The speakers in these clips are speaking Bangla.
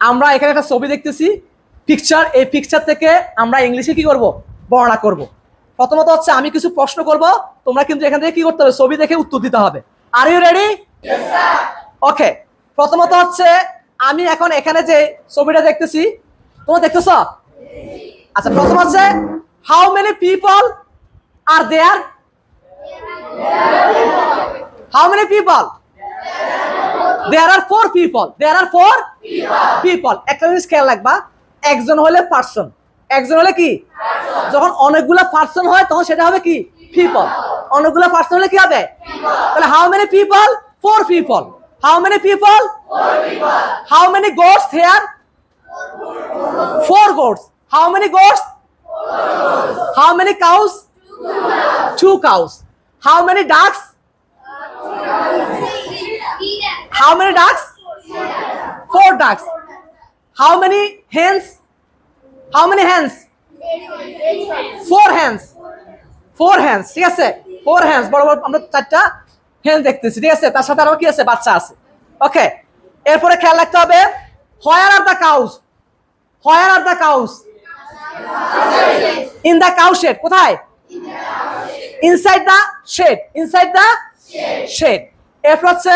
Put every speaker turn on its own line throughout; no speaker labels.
আমরা এখানে একটা ছবি দেখতেছি পিকচার এই পিকচার থেকে আমরা ইংলিশে কি করব? বর্ণনা করব। প্রথমত হচ্ছে আমি কিছু প্রশ্ন করব তোমরা কিন্তু এখান থেকে কি করতে হবে? ছবি দেখে উত্তর দিতে হবে। আর ইউ রেডি ওকে প্রথমত হচ্ছে আমি এখন এখানে যে ছবিটা দেখতেছি তোমরা দেখতেছ? আচ্ছা প্রথম হচ্ছে how many people are there how many people there are four people there are four people একটা জিনিস খেয়াল রাখবা একজন হলে পার্সন একজন হলে কি? যখন অনেকগুলা পার্সন হয় তখন সেটা হবে কি? পিপল অনেকগুলা পার্সন হলে কি হবে? তাহলে how many people four people how many people how many goats here four goats how many goats how many cows two cows how many ducks How many ducks? Four ducks. How many hens? How many hens? Four hens. Four hens. ঠিক আছে ফোর হ্যান্স বড় বড় আমরা চারটা হ্যান্ড দেখতেছি ঠিক আছে তার সাথে আরও কি আছে বাচ্চা আছে ওকে এরপরে খেয়াল রাখতে হবে where are the cows where are the cows in the cow shed কোথায় inside the shed inside the shed এরপর হচ্ছে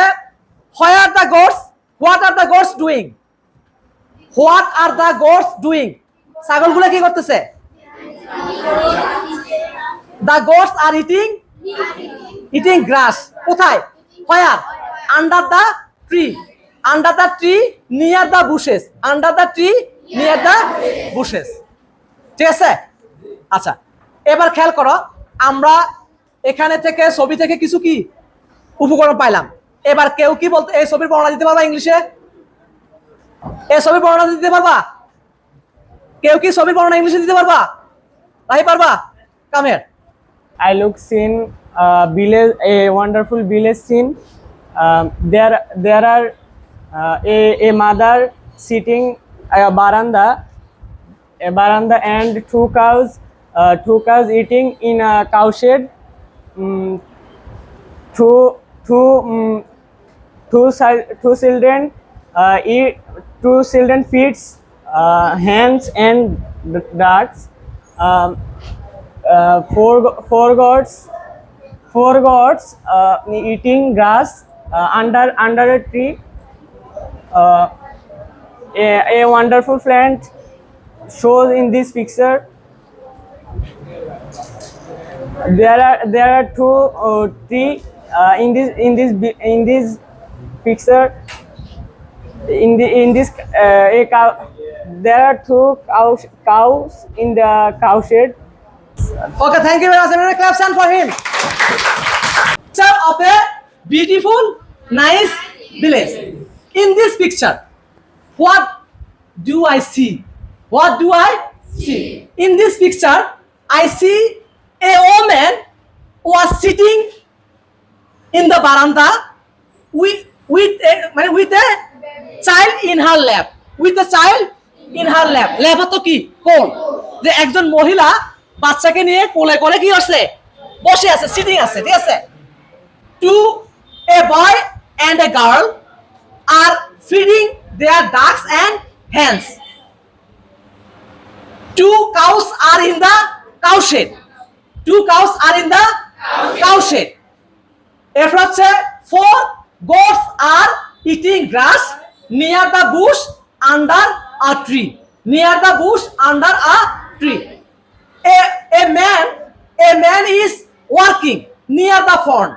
where are the goats what are the goats doing what are the goats doing ছাগলগুলো কি করতেছে? The goats are eating eating grass কোথায়? Where under the tree under the tree near the bushes under the tree near the bushes ঠিক আছে? আচ্ছা এবার খেয়াল করো, আমরা এখানে থেকে, ছবি থেকে কিছু কি উপকরণ পাইলাম? এবার কেউ কি বলতো, এই ছবির বর্ণনা দিতে পারবা ইংলিশে? এই ছবির বর্ণনা দিতে পারবা? কেউ কি ছবির বর্ণনা ইংলিশে দিতে পারবা? তাই পারবা? কামের
I look scene village a wonderful village scene there there are a a mother sitting veranda a veranda and two cows two cows eating in cowshed two two, two children uh, eat, two children feeds uh, hens and d- ducks. Um, uh, four four gods four goats uh, eating grass uh, under under a tree uh, a, a wonderful plant shows in this picture there are there are two uh, tree uh, in this in this in this picture in the in this uh, a cow there are two cows cows in the cow shed
Okay, thank you very much. Everyone clap hand for him. Picture of a beautiful, nice village. In this picture, what do I see? What do I see? In this picture, I see a woman was sitting in the veranda with a, মানে with a child in her lap. With a child in her lap. Lap তো কি? কোল। যে একজন মহিলা বাচ্চাকে নিয়ে কোলে করে কি আছে বসে আছে সিটিং আছে ঠিক আছে? Two a boy and a girl are feeding their ducks and hens two cows are in the cow shed two cows are in the cow shed এরপর হচ্ছে four goats are eating grass near the bush under a tree near the bush under a tree a man a man is working near the pond.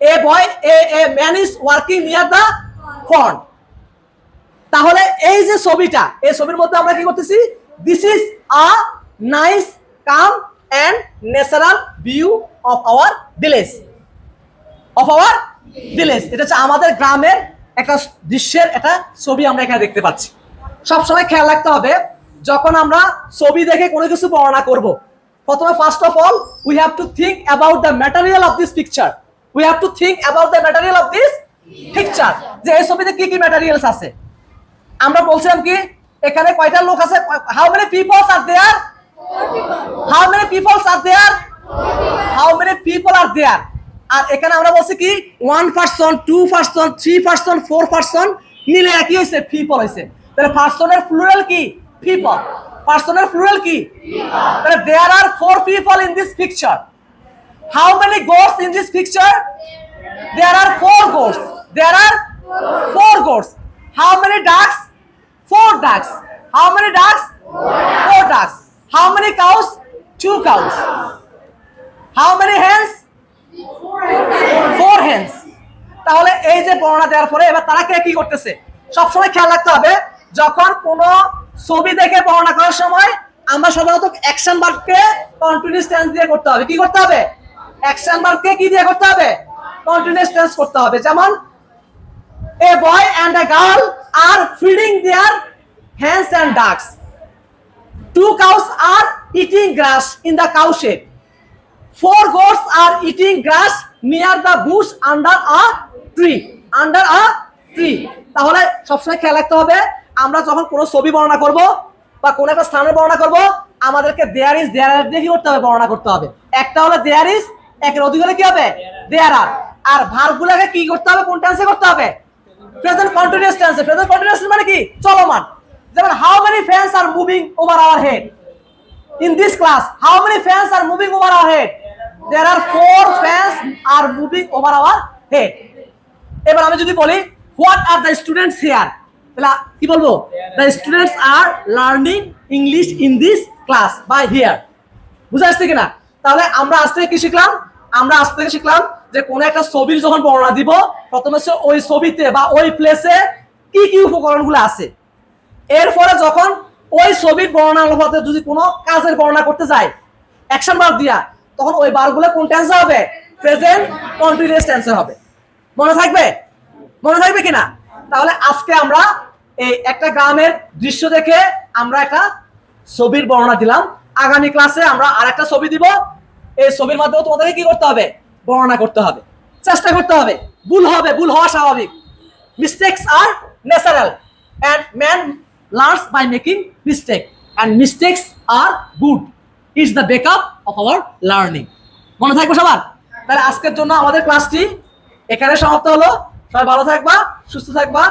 A boy a, a man is working near the pond. তাহলে এই যে ছবিটা এই ছবির মধ্যে আমরা কি করতেছি? This is a nice calm and natural view of our village of our village এটা হচ্ছে আমাদের গ্রামের একটা দৃশ্যের একটা ছবি আমরা এখানে দেখতে পাচ্ছি। সবসময় খেয়াল রাখতে হবে, যখন আমরা ছবি দেখে কোনো কিছু বর্ণনা করব, প্রথমে first of all we have to think about the material of this picture we have to think about the material of this picture যে এই ছবিতে কি কি ম্যাটেরিয়ালস আছে? আমরা বলছিলাম কি, এখানে কয়টা লোক আছে? How many peoples are there how many peoples are there how many people are there আর এখানে আমরা বলছি কি one person two person three person four person মিলে একই হয়েছে পিপল হয়েছে তাহলে পার্সনের প্লুরাল কি পিপল পার্সনের প্লুরাল কি তাহলে there are four people in this picture how many goats in this picture there are four goats. There are four goats. How many ducks? Four ducks. How many ducks? Four ducks How many cows two cows How many hens? Four hens. তাহলে এই যে বর্ণনা দেওয়ার পরে এবার তারা কে কি করতেছে? সবসময় খেয়াল রাখতে হবে, যখন কোনো ছবি দেখে বর্ণনা করার সময় আমরা সাধারণত অ্যাকশন ভার্বকে কন্টিনিউয়াস টেন্স দিয়ে করতে হবে। কি করতে হবে? অ্যাকশন ভার্বকে কি দিয়ে করতে হবে? কন্টিনিউয়াস টেন্স করতে হবে। যেমন a boy and a girl are feeding their hens and ducks two cows are eating grass in the cow shed Four goats are eating grass near the bush under a tree under a tree তাহলে সবসময় খেয়াল রাখতে হবে, আমরা যখন কোনো ছবি বর্ণনা করব বা কোনো একটা স্থানের বর্ণনা করব, আমাদেরকে দেয়ার ইজ দেয়ার আর দিয়ে কি করতে হবে, বর্ণনা করতে হবে। একটা হলো দেয়ার ইজ একের অধিক হলে কি হবে? দেয়ার আর আর ভার্বগুলোকে কি করতে হবে? কোন টেন্সে করতে হবে? প্রেজেন্ট কন্টিনিউয়াস টেন্সে প্রেজেন্ট কন্টিনিউয়াস মানে কি? চলমান। যেমন how many fans are moving over our head in this class how many fans are moving over our head? There are four fans are moving over our head. এবার আমি যদি বলি what are the students here তাহলে কি বলব? The students are learning English in this class by here বুঝে আসছে কিনা? তাহলে আমরা আজ থেকে কি শিখলাম? আমরা আজ থেকে শিখলাম যে কোনো একটা ছবির যখন বর্ণনা দিব, প্রথমে সে ওই ছবিতে বা ওই প্লেসে কি কি উপকরণগুলো আছে। এরপরে যখন ওই ছবির বর্ণনা অনুপাতে যদি কোনো কাজের বর্ণনা করতে যায় অ্যাকশন বার দিয়া, তখন ওই বারগুলো কোন টেন্সে হবে? প্রেজেন্ট কন্টিনিউয়াস টেন্সে হবে। মনে থাকবে? মনে থাকবে কিনা? তাহলে আজকে আমরা এই একটা গ্রামের দৃশ্য দেখে আমরা একটা ছবির বর্ণনা দিলাম। আগামী ক্লাসে আমরা আরেকটা ছবি দিব। এই ছবির মাধ্যমে তোমাদেরকে কি করতে হবে? বর্ণনা করতে হবে। চেষ্টা করতে হবে। ভুল হবে, ভুল হওয়া স্বাভাবিক। Mistakes are natural and man learns by making mistake and mistakes are good it's the backup of our learning মনে থাকবে সবার? তাহলে আজকের জন্য আমাদের ক্লাসটি এখানে সমাপ্ত হলো। সবাই ভালো থাকবা সুস্থ থাকবা।